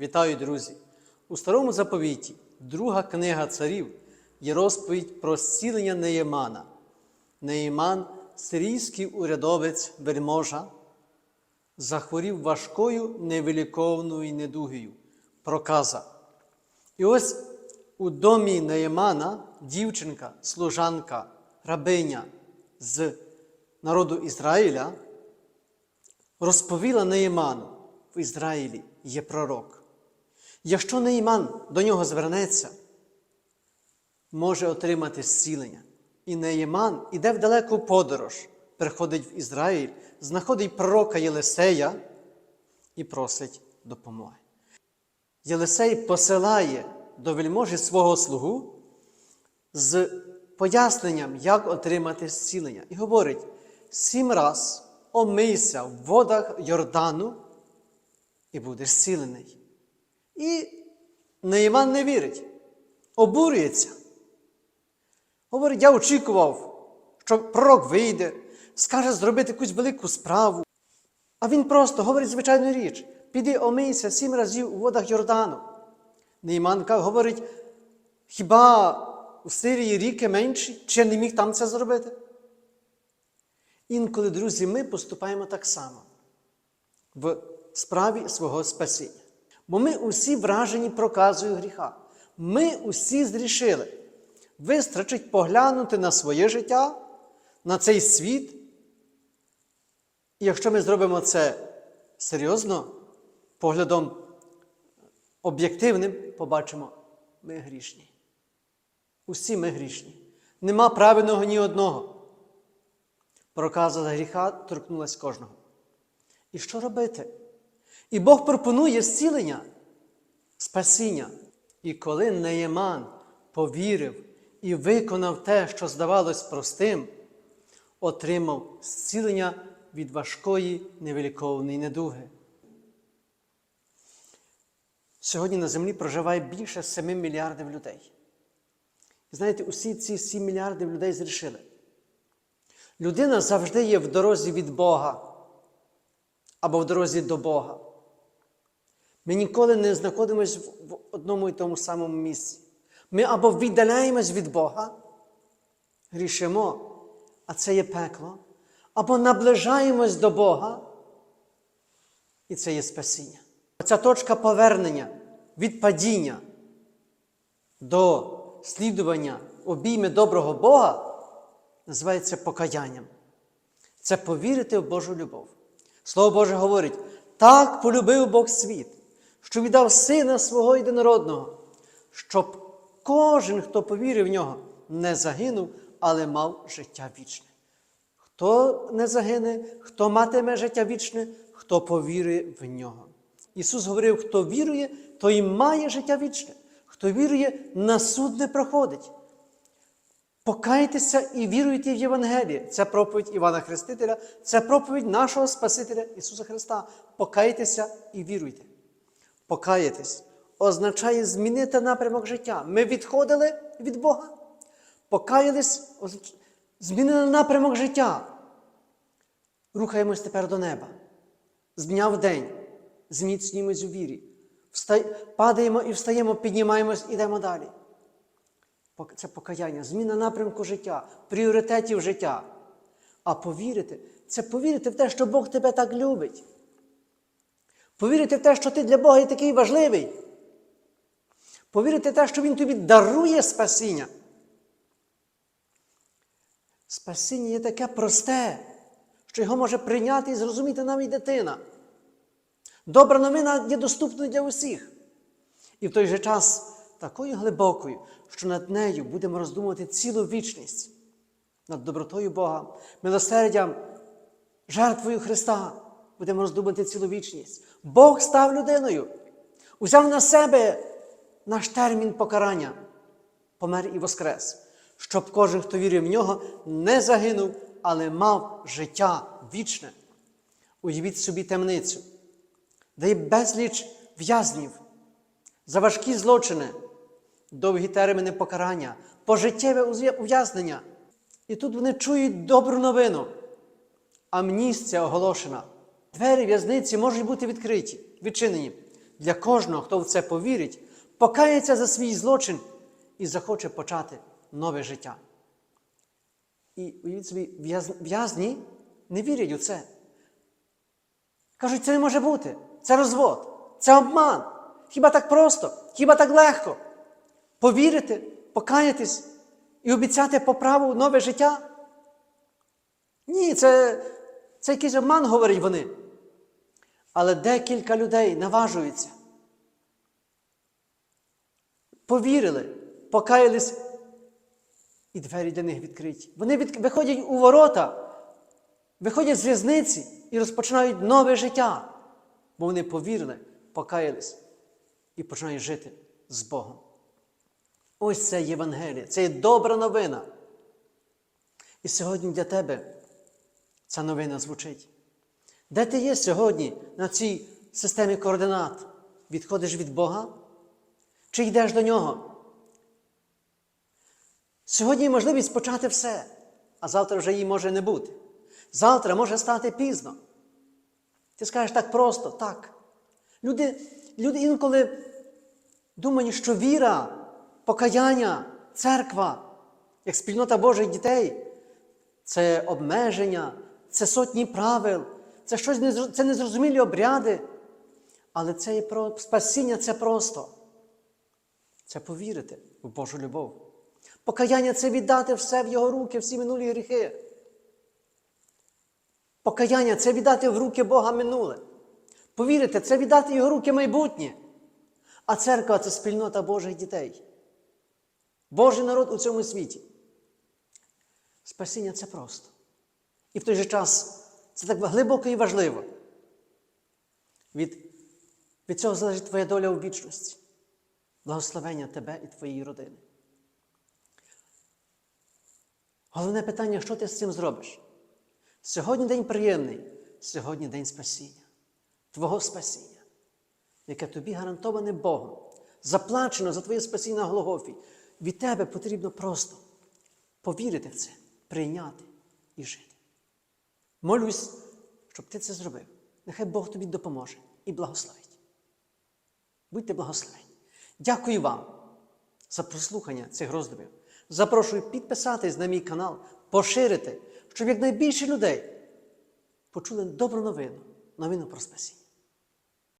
Вітаю, друзі! У старому заповіті, друга книга царів, є розповідь про зцілення Неємана. Неєман, сирійський урядовець вельможа, захворів важкою невиліковною недугою, проказа. І ось у домі Неємана дівчинка, служанка, рабиня з народу Ізраїля розповіла Неєману, в Ізраїлі є пророк. Якщо Неїман до нього звернеться, може отримати зцілення. І Неїман іде в далеку подорож, приходить в Ізраїль, знаходить пророка Єлисея і просить допомоги. Єлисей посилає до вельможі свого слугу з поясненням, як отримати зцілення. І говорить: сім раз омийся в водах Йордану і будеш зцілений. І Неїман не вірить, обурюється. Говорить, я очікував, що пророк вийде, скаже зробити якусь велику справу. А він просто говорить звичайну річ: піди омийся сім разів у водах Йордану. Неїман говорить, хіба у Сирії ріки менші, чи не міг там це зробити? Інколи, друзі, ми поступаємо так само в справі свого спасіння. Бо ми усі вражені проказою гріха. Ми усі зрішили. Вистачить поглянути на своє життя, на цей світ. І якщо ми зробимо це серйозно, поглядом об'єктивним, побачимо, ми грішні. Усі ми грішні. Нема правильного ні одного. Проказа гріха торкнулась кожного. І що робити? І Бог пропонує зцілення, спасіння. І коли Неєман повірив і виконав те, що здавалось простим, отримав зцілення від важкої невиліковної недуги. Сьогодні на землі проживає більше 7 мільярдів людей. І знаєте, усі ці 7 мільярдів людей зрішили. Людина завжди є в дорозі від Бога або в дорозі до Бога. Ми ніколи не знаходимося в одному і тому самому місці. Ми або віддаляємось від Бога, грішимо, а це є пекло, або наближаємось до Бога, і це є спасіння. Ця точка повернення від падіння до слідування обійми доброго Бога називається покаянням. Це повірити в Божу любов. Слово Боже говорить, так полюбив Бог світ, що віддав Сина свого єдинородного, щоб кожен, хто повірив в нього, не загинув, але мав життя вічне. Хто не загине, хто матиме життя вічне, хто повірує в нього. Ісус говорив, хто вірує, той має життя вічне. Хто вірує, на суд не проходить. Покайтеся і віруйте в Євангеліє. Це проповідь Івана Хрестителя, це проповідь нашого Спасителя Ісуса Христа. Покайтеся і віруйте. Покаятись означає змінити напрямок життя. Ми відходили від Бога, покаялись, змінили напрямок життя. Рухаємось тепер до неба. З дня в день, зміцнюємось у вірі. Падаємо і встаємо, піднімаємось, ідемо далі. Це покаяння, зміна напрямку життя, пріоритетів життя. А повірити це повірити в те, що Бог тебе так любить. Повірити в те, що ти для Бога є такий важливий. Повірити в те, що Він тобі дарує спасіння. Спасіння є таке просте, що його може прийняти і зрозуміти навіть дитина. Добра новина є доступною для усіх. І в той же час такою глибокою, що над нею будемо роздумувати цілу вічність, над добротою Бога, милосердям, жертвою Христа будемо роздумувати цілу вічність. Бог став людиною, узяв на себе наш термін покарання, помер і воскрес, щоб кожен, хто вірив в нього, не загинув, але мав життя вічне. Уявіть собі темницю, де є безліч в'язнів за важкі злочини, довгі терміни покарання, пожиттєве ув'язнення. І тут вони чують добру новину. Амністія оголошена. Двері в'язниці можуть бути відкриті, відчинені. для кожного, хто в це повірить, покається за свій злочин і захоче почати нове життя. І уявіть собі, в'язні не вірять у це. Кажуть, це не може бути. Це розвод, це обман. Хіба так просто, хіба так легко? Повірити, покаятись і обіцяти по праву нове життя? Ні, це, це якийсь обман, говорять вони. Але декілька людей наважуються. Повірили, покаялись, і двері для них відкриті. Вони від... виходять у ворота, виходять з в'язниці і розпочинають нове життя, бо вони повірили, покаялись і починають жити з Богом. Ось це Євангеліє, це є добра новина. І сьогодні для тебе ця новина звучить. Де ти є сьогодні на цій системі координат? Відходиш від Бога? Чи йдеш до Нього? Сьогодні є можливість почати все, а завтра вже її може не бути. Завтра може стати пізно. Ти скажеш так просто, так. Люди, люди інколи думають, що віра, покаяння, церква, як спільнота Божих дітей це обмеження, це сотні правил, це щось незро- це незрозумілі обряди. Але це є про спасіння це просто. Це повірити в Божу любов. Покаяння це віддати все в Його руки, всі минулі гріхи. Покаяння це віддати в руки Бога минуле. Повірите, це віддати Його руки майбутнє. А церква це спільнота Божих дітей. Божий народ у цьому світі. Спасіння це просто. І в той же час це так глибоко і важливо. Від, від цього залежить твоя доля у вічності, благословення тебе і твоєї родини. Головне питання, що ти з цим зробиш? Сьогодні день приємний, сьогодні день спасіння, Твого спасіння, яке тобі гарантоване Богом, заплачено за твоє спасіння на Голгофі. Від тебе потрібно просто повірити в це, прийняти і жити. Молюсь, щоб ти це зробив. Нехай Бог тобі допоможе і благословить. Будьте благословені. Дякую вам за прослухання цих роздумів. Запрошую підписатись на мій канал, поширити, щоб якнайбільше людей почули добру новину, новину про спасіння.